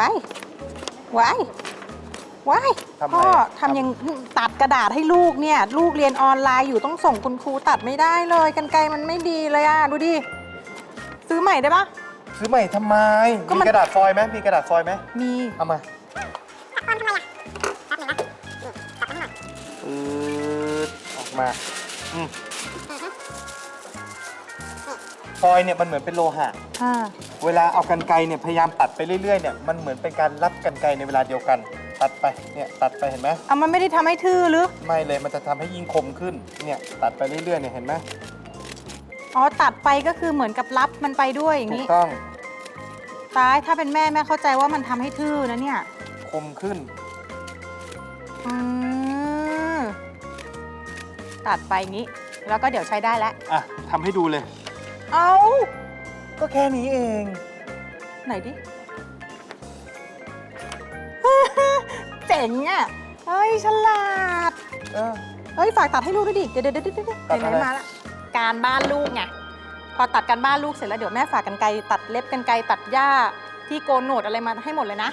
ว้ายว้ายว้ายทำไมพ่ออะทำยังตัดกระดาษให้ลูกเนี่ย ลูกเรียนออนไลน์อยู่ต้องส่งคุณครูตัดไม่ได้เลยกันไกรมันไม่ดีเลยอะ ดูดิ ซื้อใหม่ได้ปะ ซื้อใหม่ทำไม ก็มัน มีกระดาษฟอยล์ไหมมีกระดาษฟอยล์ไหมมีเอามาอืดออกมาอืมฟอยล์เนี่ยมันเหมือนเป็นโลหะ อ่า เวลาเอากันไกรเนี่ยพยายามตัดไปเรื่อยๆเนี่ยมันเหมือนเป็นการรับกันไกรในเวลาเดียวกัน ตัดไปเนี่ยตัดไปเห็นไหมเอามันไม่ได้ทำให้ทื่อหรือ ไม่เลยมันจะทำให้ยิ่งคมขึ้นเนี่ยตัดไปเรื่อยๆเนี่ยเห็นไหมอ๋อตัดไปก็คือเหมือนกับรับมันไปด้วยอย่างถูนี้กต้องตายถ้าเป็นแม่แม่เข้าใจว่ามันทำให้ทื่อนะเนี่ย คมขึ้น อืมตัดไปอย่างนี้ แล้วก็เดี๋ยวใช้ได้แล้ว อะทำให้ดูเลย เอา ก็แค่นี้เอง ไหนดิ เจ๋งอะ เฮ้ย ฉลาด เออ เฮ้ย ฝากตัดให้ลูกด้วยดิ เดี๋ยวเดี๋ยวเดี๋ยวเดี๋ยวตัดไหนอะไร ๆมาละ การบ้านลูกไง พอตัดการบ้านลูกเสร็จแล้วเดี๋ยวแม่ฝากกันไกรตัดเล็บกันไกรตัดหญ้าที่โกนหนวดอะไรมาให้หมดเลยนะ